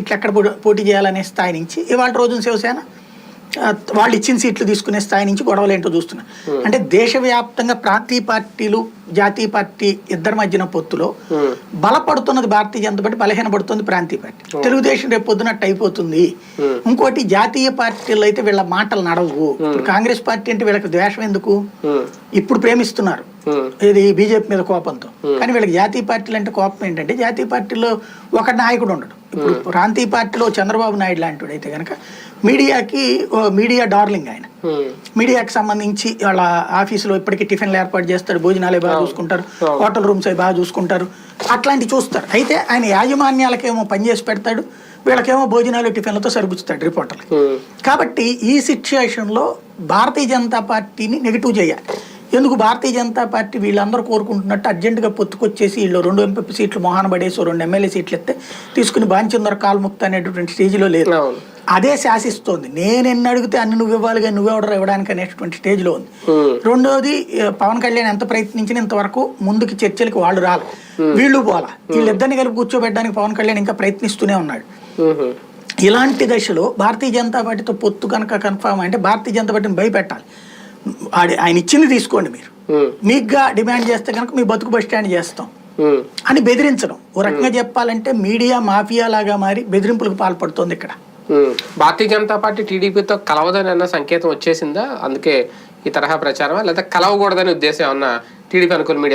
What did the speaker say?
ఇట్లా ఎక్కడ పోటీ చేయాలనే స్థాయి నుంచి ఇవాళ రోజున శివసేన వాళ్ళు ఇచ్చిన సీట్లు తీసుకునే స్థాయి నుంచి గొడవలు ఏంటో చూస్తున్నా. అంటే దేశవ్యాప్తంగా ప్రాంతీయ పార్టీలు జాతీయ పార్టీ ఇద్దరి మధ్యన పొత్తులో బలపడుతున్నది భారతీయ జనతా పార్టీ బలహీనపడుతుంది ప్రాంతీయ పార్టీ. తెలుగుదేశం రేపు పొద్దునట్టు అయిపోతుంది. ఇంకోటి జాతీయ పార్టీలు అయితే వీళ్ళ మాటలు నడవు. ఇప్పుడు కాంగ్రెస్ పార్టీ అంటే వీళ్ళకి ద్వేషం ఎందుకు? ఇప్పుడు ప్రేమిస్తున్నారు. ఇది బీజేపీ మీద కోపంతో. కానీ వీళ్ళకి జాతీయ పార్టీలు అంటే కోపం ఏంటంటే జాతీయ పార్టీలో ఒక నాయకుడు ఉండడు. ఇప్పుడు ప్రాంతీయ పార్టీలో చంద్రబాబు నాయుడు లాంటి అయితే కనుక మీడియాకి మీడియా డార్లింగ్ ఆయన. మీడియాకి సంబంధించి వాళ్ళ ఆఫీసులో ఇప్పటికీ టిఫిన్లు ఏర్పాటు చేస్తాడు భోజనాలు బాగా చూసుకుంటారు. హోటల్ రూమ్స్ అవి బాగా చూసుకుంటారు అట్లాంటి చూస్తారు. అయితే ఆయన యాజమాన్యాలకేమో పనిచేసి పెడతాడు వీళ్ళకేమో భోజనాలు టిఫిన్లతో సరిపుచ్చుతాడు రిపోర్టర్లు కాబట్టి ఈ సిచ్యుయేషన్లో భారతీయ జనతా పార్టీని నెగిటివ్ చేయాలి. ఎందుకు భారతీయ జనతా పార్టీ వీళ్ళందరూ కోరుకుంటున్నట్టు అర్జెంటుగా పొత్తుకొచ్చేసి వీళ్ళు రెండు ఎంపీ సీట్లు మొహాన పడేసి రెండు ఎమ్మెల్యే సీట్లు ఎత్తే తీసుకుని బాంచందర కాల్ముక్త అనేటటువంటి స్టేజ్లో లేదు. అదే శాసిస్తోంది. నేను ఎన్ని అడిగితే అన్ని నువ్వు ఇవ్వాలి కానీ నువ్వెవడరు ఇవ్వడానికి అనేటువంటి స్టేజ్లో ఉంది. రెండోది పవన్ కళ్యాణ్ ఎంత ప్రయత్నించినా ఇంతవరకు ముందుకి చర్చలకు వాళ్ళు రాలి. వీళ్ళు పోలా. వీళ్ళిద్దరిని కలిపి కూర్చోబెట్టడానికి పవన్ కళ్యాణ్ ఇంకా ప్రయత్నిస్తూనే ఉన్నాడు. ఇలాంటి దశలో భారతీయ జనతా పార్టీతో పొత్తు కనుక కన్ఫామ్ అంటే భారతీయ జనతా పార్టీని భయపెట్టాలి. ఆయన ఇచ్చింది తీసుకోండి మీరు. మీకుగా డిమాండ్ చేస్తే కనుక మీ బతుకు బస్ స్టాండ్ చేస్తాం. అని బెదిరించడం. ఓ రకంగా చెప్పాలంటే మీడియా మాఫియా లాగా మారి బెదిరింపులకు పాల్పడుతోంది ఇక్కడ. భారతీయ జనతా పార్టీ టీడీపీతో కలవదని అన్న సంకేతం వచ్చేసిందా? అందుకే ఈ తరహా ప్రచారం లేదా కలవకూడదని ఉద్దేశం ఏమన్నా టీడీపీ అనుకూల మీడియా